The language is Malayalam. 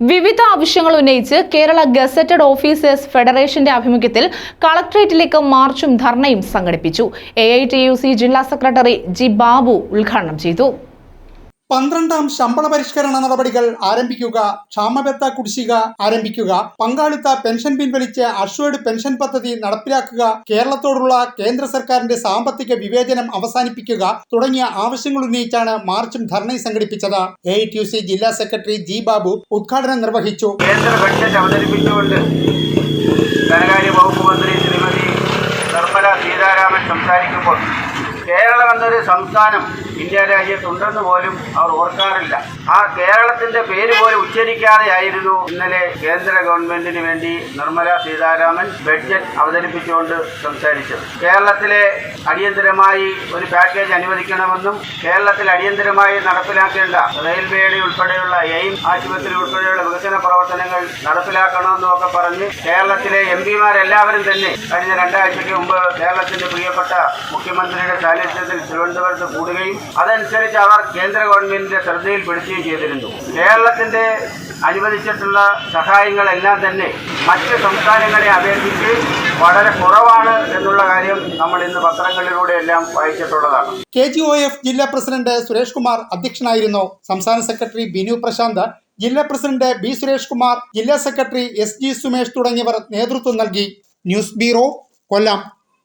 വിവിധ ആവശ്യങ്ങൾ ഉന്നയിച്ച് കേരള ഗസറ്റഡ് ഓഫീസേഴ്സ് ഫെഡറേഷന്റെ ആഭിമുഖ്യത്തിൽ കളക്ട്രേറ്റിലേക്ക് മാർച്ചും ധർണയും സംഘടിപ്പിച്ചു. എ ജില്ലാ സെക്രട്ടറി ജി ബാബു ഉദ്ഘാടനം ചെയ്തു. പന്ത്രണ്ടാം ശമ്പള പരിഷ്കരണ നടപടികൾ ആരംഭിക്കുക ക്ഷാമബത്ത കുടിശ്ശിക ആരംഭിക്കുക പങ്കാളിത്ത പെൻഷൻ പിൻവലിച്ച് അഷ്വേർഡ് പെൻഷൻ പദ്ധതി നടപ്പിലാക്കുക കേരളത്തോടുള്ള കേന്ദ്ര സർക്കാരിന്റെ സാമ്പത്തിക വിവേചനം അവസാനിപ്പിക്കുക തുടങ്ങിയ ആവശ്യങ്ങൾ ഉന്നയിച്ചാണ് മാർച്ചും ധർണയും സംഘടിപ്പിച്ചത്. എ ജില്ലാ സെക്രട്ടറി ജി ബാബു ഉദ്ഘാടനം നിർവഹിച്ചു. കേന്ദ്ര ബഡ്ജറ്റ് അവതരിപ്പിച്ചുകൊണ്ട് ധനകാര്യ വകുപ്പ് മന്ത്രി ശ്രീമതി സംസാരിക്കുമ്പോൾ കേരളം എന്നൊരു സംസ്ഥാനം ഇന്ത്യ രാജ്യത്തുണ്ടെന്ന് പോലും അവർ ഓർക്കാറില്ല. ആ കേരളത്തിന്റെ പേര് പോലും ഉച്ചരിക്കാതെയായിരുന്നു ഇന്നലെ കേന്ദ്ര ഗവൺമെന്റിന് വേണ്ടി നിർമ്മല സീതാരാമൻ ബഡ്ജറ്റ് അവതരിപ്പിച്ചുകൊണ്ട് സംസാരിച്ചത്. കേരളത്തിലെ അടിയന്തരമായി ഒരു പാക്കേജ് അനുവദിക്കണമെന്നും കേരളത്തിൽ അടിയന്തരമായി നടപ്പിലാക്കേണ്ട റെയിൽവേയുടെ ഉൾപ്പെടെയുള്ള എയിം ആശുപത്രി ഉൾപ്പെടെയുള്ള വികസന പ്രവർത്തനങ്ങൾ നടപ്പിലാക്കണമെന്നും ഒക്കെ പറഞ്ഞ് കേരളത്തിലെ എം പിമാരെല്ലാവരും തന്നെ കഴിഞ്ഞ രണ്ടാഴ്ചയ്ക്ക് മുമ്പ് കേരളത്തിന്റെ പ്രിയപ്പെട്ട മുഖ്യമന്ത്രിയുടെ സാന്നിധ്യത്തിൽ തിരുവനന്തപുരത്ത് കൂടുകയും അതനുസരിച്ച് അവർ കേന്ദ്ര ഗവൺമെന്റിന്റെ ശ്രദ്ധയിൽപ്പെടുത്തുകയും ചെയ്തിരുന്നു. കേരളത്തിന്റെ അനുവദിച്ചിട്ടുള്ള സഹായങ്ങളെല്ലാം തന്നെ മറ്റ് സംസ്ഥാനങ്ങളെ അപേക്ഷിച്ച് വളരെ കുറവാണ് എന്നുള്ള കാര്യം നമ്മൾ ഇന്ന് പത്രങ്ങളിലൂടെ എല്ലാം വായിച്ചിട്ടുള്ളതാണ്. കെ ജി ഒ എഫ് ജില്ലാ പ്രസിഡന്റ് സുരേഷ് കുമാർ അധ്യക്ഷനായിരുന്നു. സംസ്ഥാന സെക്രട്ടറി ബിനു പ്രശാന്ത് ജില്ലാ പ്രസിഡന്റ് ബി സുരേഷ് കുമാർ ജില്ലാ സെക്രട്ടറി എസ് ജി സുമേഷ് തുടങ്ങിയവർ നേതൃത്വം നൽകി. News bureau Kollam.